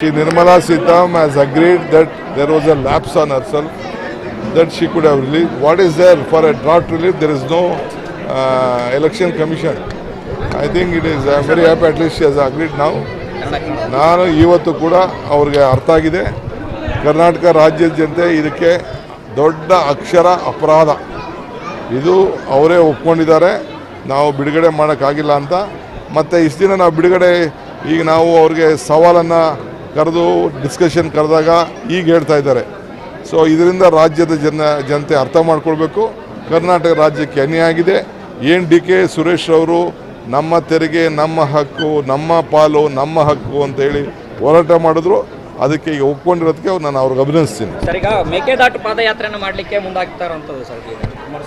She Nirmala Sitam has agreed that there was a lapse on herself that she could have relieved. What is there for a drought relief? There is no uh, election commission. I think it is. I am very happy. At least she has agreed now. ನಾನು ಇವತ್ತು ಕೂಡ ಅವ್ರಿಗೆ ಅರ್ಥ ಆಗಿದೆ ಕರ್ನಾಟಕ ರಾಜ್ಯದ ಜನತೆ ಇದಕ್ಕೆ ದೊಡ್ಡ ಅಕ್ಷರ ಅಪರಾಧ ಇದು ಅವರೇ ಒಪ್ಕೊಂಡಿದ್ದಾರೆ ನಾವು ಬಿಡುಗಡೆ ಮಾಡೋಕ್ಕಾಗಿಲ್ಲ ಅಂತ ಮತ್ತು ಇಷ್ಟು ದಿನ ನಾವು ಬಿಡುಗಡೆ ಈಗ ನಾವು ಅವ್ರಿಗೆ ಸವಾಲನ್ನು ಕರೆದು ಡಿಸ್ಕಷನ್ ಕರೆದಾಗ ಈಗ ಹೇಳ್ತಾ ಇದ್ದಾರೆ. ಸೊ ಇದರಿಂದ ರಾಜ್ಯದ ಜನ ಜನತೆ ಅರ್ಥ ಮಾಡ್ಕೊಳ್ಬೇಕು. ಕರ್ನಾಟಕ ರಾಜ್ಯಕ್ಕೆ ಅನ್ಯಾಯ ಆಗಿದೆ. ಏನು ಡಿ ಕೆ ಸುರೇಶ್ ಅವರು ನಮ್ಮ ತೆರಿಗೆ ನಮ್ಮ ಹಕ್ಕು ನಮ್ಮ ಪಾಲು ನಮ್ಮ ಹಕ್ಕು ಅಂತ ಹೇಳಿ ಹೋರಾಟ ಮಾಡಿದ್ರು. ಅದಕ್ಕೆ ಈಗ ಒಪ್ಕೊಂಡಿರೋದಕ್ಕೆ ನಾನು ಅವ್ರಿಗೆ ಅಭಿನಂದಿಸ್ತೀನಿ. ಮೇಕೆದಾಟು ಪಾದಯಾತ್ರೆಯನ್ನು ಮಾಡಲಿಕ್ಕೆ ಈಗ.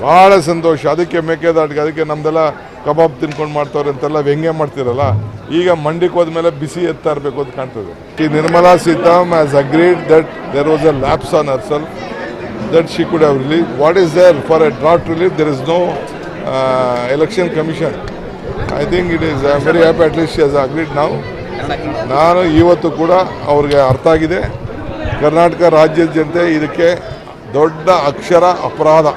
ಭಾಳ ಸಂತೋಷ. ಅದಕ್ಕೆ ಮೇಕೆದಾಟಿಗೆ ಅದಕ್ಕೆ ನಮ್ದೆಲ್ಲ ಕಬಾಬ್ ತಿನ್ಕೊಂಡು ಮಾಡ್ತಾವ್ರೆ ಅಂತೆಲ್ಲ ವ್ಯಂಗ್ಯ ಮಾಡ್ತಿರಲ್ಲ, ಈಗ ಮಂಡಿಗೆ ಹೋದ್ಮೇಲೆ ಬಿಸಿ ಎತ್ತಾ ಇರಬೇಕು ಅಂತ ಕಾಣ್ತದೆ. ಈ Nirmala Sitaram has agreed that there was a lapse on ourselves that she could have relief what is there for a drought relief there is no election commission I think it is very happy at least she has agreed ನಾವು ನಾನು ಇವತ್ತು ಕೂಡ ಅವ್ರಿಗೆ ಅರ್ಥ ಆಗಿದೆ. ಕರ್ನಾಟಕ ರಾಜ್ಯದ ಜನತೆ ಇದಕ್ಕೆ ದೊಡ್ಡ ಅಕ್ಷರ ಅಪರಾಧ.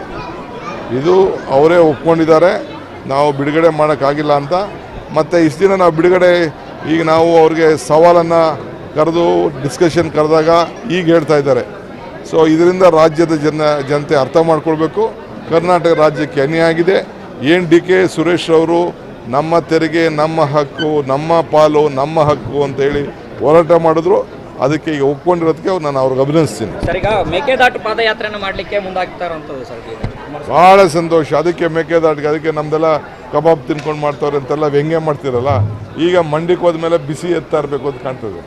ಇದು ಅವರೇ ಒಪ್ಕೊಂಡಿದ್ದಾರೆ. ನಾವು ಬಿಡುಗಡೆ ಮಾಡೋಕ್ಕಾಗಿಲ್ಲ ಅಂತ. ಮತ್ತು ಇಷ್ಟು ದಿನ ನಾವು ಬಿಡುಗಡೆ, ಈಗ ನಾವು ಅವ್ರಿಗೆ ಸವಾಲನ್ನು ಕರೆದು ಡಿಸ್ಕಷನ್ ಕರೆದಾಗ ಈಗ ಹೇಳ್ತಾ ಇದ್ದಾರೆ. ಸೊ ಇದರಿಂದ ರಾಜ್ಯದ ಜನ, ಜನತೆ ಅರ್ಥ ಮಾಡ್ಕೊಳ್ಬೇಕು. ಕರ್ನಾಟಕ ರಾಜ್ಯಕ್ಕೆ ಅನ್ಯಾಯ ಆಗಿದೆ. ಏನು ಡಿ ಕೆ ಸುರೇಶ್ ಅವರು ನಮ್ಮ ತೆರಿಗೆ, ನಮ್ಮ ಹಕ್ಕು, ನಮ್ಮ ಪಾಲು, ನಮ್ಮ ಹಕ್ಕು ಅಂತೇಳಿ ಹೋರಾಟ ಮಾಡಿದ್ರು. ಅದಕ್ಕೆ ಈಗ ಒಪ್ಕೊಂಡಿರೋದಕ್ಕೆ ನಾನು ಅವ್ರಿಗೆ ಅಭಿನಂದಿಸ್ತೀನಿ. ಸರ್, ಈಗ ಮೇಕೆದಾಟು ಪಾದಯಾತ್ರೆಯನ್ನು ಮಾಡ್ಲಿಕ್ಕೆ ಮುಂದಾಗ್ತಾರಂತದ್ದು ಸರ್ ಭಾಳ ಸಂತೋಷ. ಅದಕ್ಕೆ ಮೇಕೆದಾಟಿಗೆ ಅದಕ್ಕೆ ನಮ್ದೆಲ್ಲ ಕಬಾಬ್ ತಿನ್ಕೊಂಡು ಮಾಡ್ತಾವ್ರೆ ಅಂತೆಲ್ಲ ವ್ಯಂಗ್ಯ ಮಾಡ್ತಿರಲ್ಲ, ಈಗ ಮಂಡಿಗೆ ಹೋದ್ಮೇಲೆ ಬಿಸಿ ಎತ್ತಾ ಇರಬೇಕು ಅಂತ ಕಾಣ್ತದೆ.